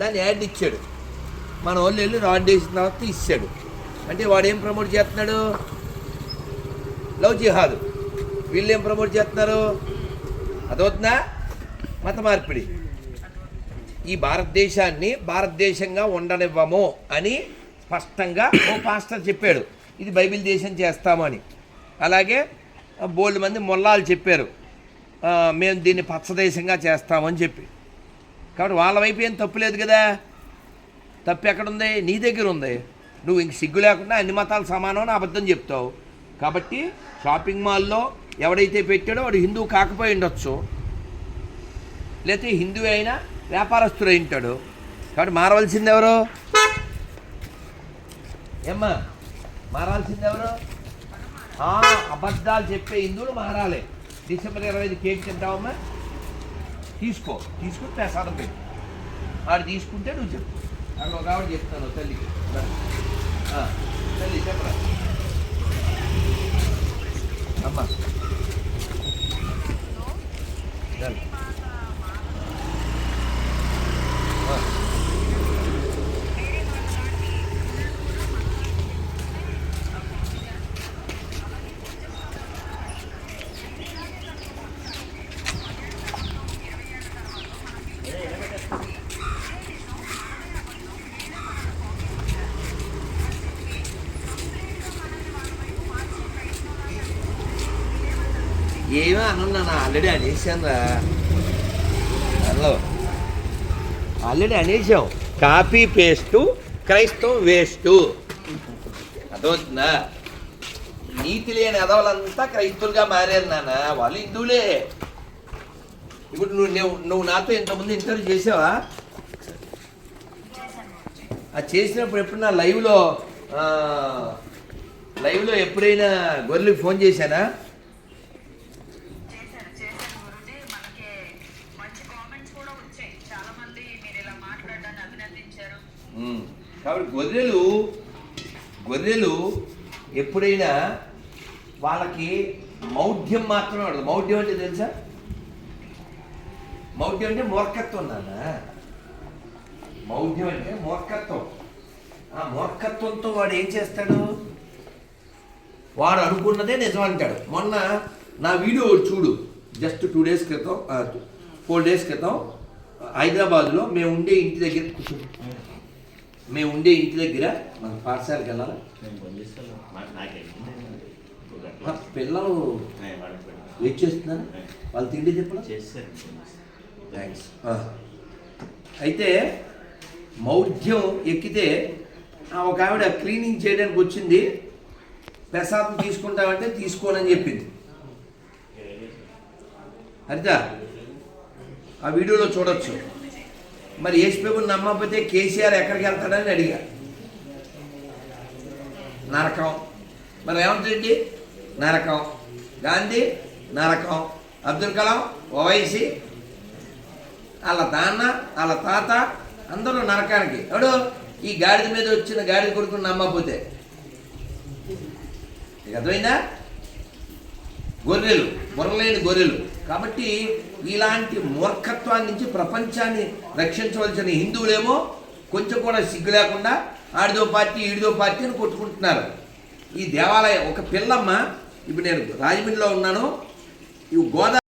దాన్ని యాడ్ ఇచ్చాడు. మన వాళ్ళు వెళ్ళి రాడ్ వేసిన తర్వాత ఇచ్చాడు. అంటే వాడు ఏం ప్రమోట్ చేస్తున్నాడు? Love jihad. వీళ్ళు ఏం ప్రమోట్ చేస్తున్నారు? అదవుతుందా? మత మార్పిడి. ఈ భారతదేశాన్ని భారతదేశంగా ఉండనివ్వము అని స్పష్టంగా ఓ పాస్టర్ చెప్పాడు. ఇది బైబిల్ దేశం చేస్తామని. అలాగే బోల్డ్ మంది మొల్లాలు చెప్పారు. మేము దీన్ని పచ్చదేశంగా చేస్తామని చెప్పి. కాబట్టి వాళ్ళ వైపు ఏం తప్పు లేదు కదా. తప్పు ఎక్కడుంది? నీ దగ్గర ఉంది. నువ్వు ఇంక సిగ్గు లేకుండా అన్ని మతాలు సమానం అని అబద్ధం చెప్తావు. కాబట్టి షాపింగ్ మాల్లో ఎవడైతే పెట్టాడో వాడు హిందూ కాకపోయి ఉండొచ్చు. లేకపోతే హిందూ అయినా వ్యాపారస్తుడు అయి ఉంటాడు. కాబట్టి మారవలసింది ఎవరు? ఏమ్మా మారాల్సింది ఎవరు? అబద్ధాలు చెప్పే హిందువులు మారాలి. డిసెంబర్ ఇరవై ఐదు కేక్ తింటావమ్మా. తీసుకో తీసుకుని ప్రసాదం పెట్టు. వాడు తీసుకుంటే నువ్వు చెప్పు. అక్కడ ఒక ఆవిడ చెప్తాను తల్లికి. తల్లి చెప్పరా అమ్మా రండి. ఆ. ఏమో అనున్నాను ఆల్రెడీ అనేసాను రా. హలో ఆల్రెడీ అనేసాం కాపీ పేస్టు క్రైస్తవం వేస్టు. అదవుతుందా నీతి లేని ఎదవలంతా క్రైస్తవులుగా మారారు నాన్న. వాళ్ళు హిందువులే. ఇప్పుడు నువ్వు నువ్వు నువ్వు నాతో ఇంతకుముందు ఇంటర్వ్యూ చేసావా? అది చేసినప్పుడు ఎప్పుడు నా లైవ్లో లైవ్లో ఎప్పుడైనా గొర్రెలకు ఫోన్ చేశానా? కాబట్టి గొర్రెలు గొర్రెలు ఎప్పుడైనా వాళ్ళకి మౌఢ్యం మాత్రమే ఉండదు. మౌఢ్యం అంటే తెలుసా? మౌఢ్యం అంటే మూర్ఖత్వం నాన్న. మౌఢ్యం అంటే మూర్ఖత్వం. ఆ మూర్ఖత్వంతో వాడు ఏం చేస్తాడు? వాడు అనుకున్నదే నిజం అంటాడు. మొన్న నా వీడియో చూడు. జస్ట్ టూ డేస్ క్రితం ఫోర్ డేస్ క్రితం హైదరాబాద్లో మేము ఉండే ఇంటి దగ్గర మేము ఉండే ఇంటి దగ్గర మన పాఠశాలకు వెళ్ళాలి? పిల్లలు వెయిట్ చేస్తున్నారు వాళ్ళు తిండి చెప్పడం థ్యాంక్స్ అయితే మౌఢ్యం ఎక్కితే ఒక ఆవిడ క్లీనింగ్ చేయడానికి వచ్చింది. ప్రసాదం తీసుకుంటామంటే తీసుకోనని చెప్పింది. హరిత ఆ వీడియోలో చూడొచ్చు. మరి ఏసుప్రభుని నమ్మకపోతే కేసీఆర్ ఎక్కడికి వెళ్తాడని అడిగా. నరకం. మరి రేవంత్ రెడ్డి? నరకం. గాంధీ? నరకం. అబ్దుల్ కలాం? ఓవైసీ? వాళ్ళ నాన్న? వాళ్ళ తాత? అందరూ నరకానికి. ఎవడు? ఈ గాడిద మీద వచ్చిన గాడిద కొడుకుని నమ్మకపోతే. నీకు అర్థమైందా? గొర్రెలు బుర్రలేని గొర్రెలు. కాబట్టి ఇలాంటి మూర్ఖత్వాన్ని నుంచి ప్రపంచాన్ని రక్షించవలసిన హిందువులేమో కొంచెం కూడా సిగ్గు లేకుండా ఆడిదో పార్టీ ఈడిదో పార్టీ అని కొట్టుకుంటున్నారు. ఈ దేవాలయం ఒక పిల్లమ్మ ఇప్పుడు నేను రాజమండ్రిలో ఉన్నాను. ఈ గోదావరి